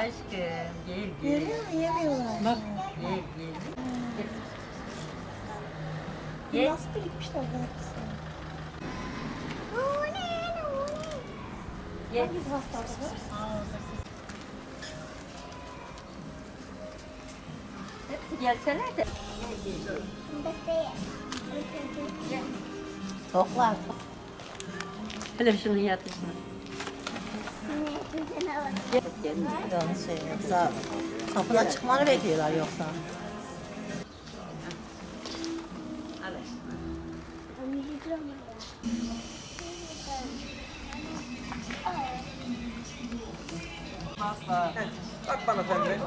aşkım. Gel gel. Görüyor musun? Yemiyorlar. Bak Gel gel. Gel. Gel. Nasıl birikmişler hepsi? Gel. Hangi haftada? Hepsi gelseler de. Toklar. Hele şunun yatışını. Yanlış şey yoksa kapına çıkmanı bekliyorlar yoksa. Bak bana sen de.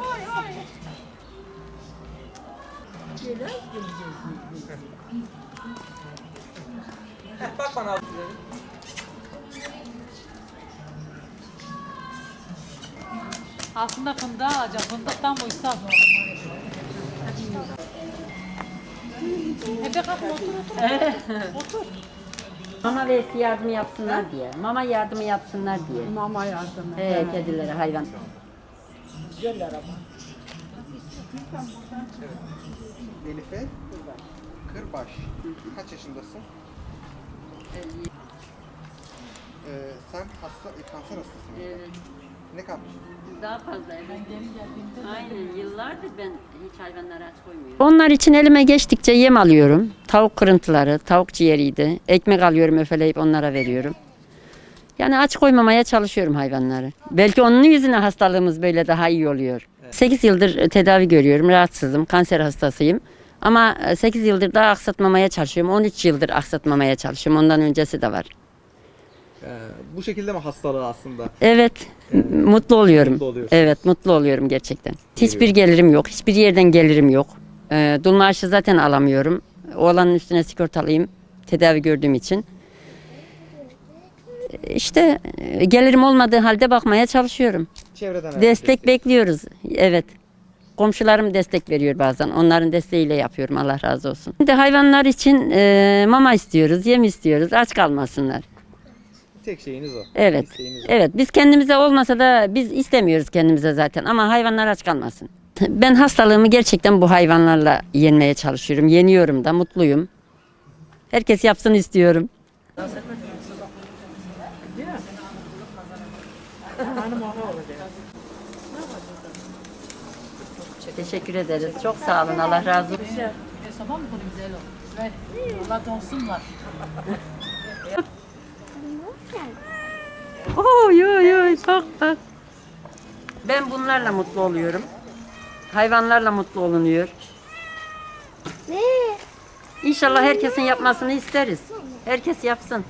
Bak bana. Aslında fındığı alacağım. Fındıktan bu israf. Efe kalkma otur otur. otur. Mama ve yardım yapsınlar diye. Mama yardımı yapsınlar diye. Mama yardımı. He, kedilere, hayvan. Elif'e Kırbaş. Kaç yaşındasın? Ee, sen hasta, e, kanser hastasın. Evet, Ne kalmış? daha fazla evet. Aynen yıllardır ben hiç hayvanlara aç koymuyorum. Onlar için elime geçtikçe yem alıyorum. Tavuk kırıntıları, tavuk ciğeriydi. Ekmek alıyorum öfeleyip onlara veriyorum. Yani aç koymamaya çalışıyorum hayvanları. Belki onun yüzüne hastalığımız böyle daha iyi oluyor. 8 yıldır tedavi görüyorum. Rahatsızım. Kanser hastasıyım. Ama 8 yıldır daha aksatmamaya çalışıyorum. 13 yıldır aksatmamaya çalışıyorum. Ondan öncesi de var. Ee, bu şekilde mi hastalığı aslında? Evet, m- mutlu oluyorum. Mutlu oluyorsun. evet, mutlu oluyorum gerçekten. Hiçbir gelirim yok, hiçbir yerden gelirim yok. Ee, dul maaşı zaten alamıyorum. Oğlanın üstüne sigortalıyım, tedavi gördüğüm için. Ee, İşte e, gelirim olmadığı halde bakmaya çalışıyorum. Çevreden Destek bekliyoruz, evet. Komşularım destek veriyor bazen. Onların desteğiyle yapıyorum. Allah razı olsun. Şimdi hayvanlar için e, mama istiyoruz, yem istiyoruz. Aç kalmasınlar. Tek şeyiniz o. Evet. İsteğiniz o. Evet biz kendimize olmasa da biz istemiyoruz kendimize zaten ama hayvanlar aç kalmasın. Ben hastalığımı gerçekten bu hayvanlarla yenmeye çalışıyorum. Yeniyorum da mutluyum. Herkes yapsın istiyorum. Teşekkür ederiz. Çok sağ olun. Allah razı olsun. Güzel. Sabah mı bunu güzel o? Ver. Allah donsunlar. Oy oy oy çok bak. Ben bunlarla mutlu oluyorum. Hayvanlarla mutlu olunuyor. Ne? İnşallah herkesin yapmasını isteriz. Herkes yapsın.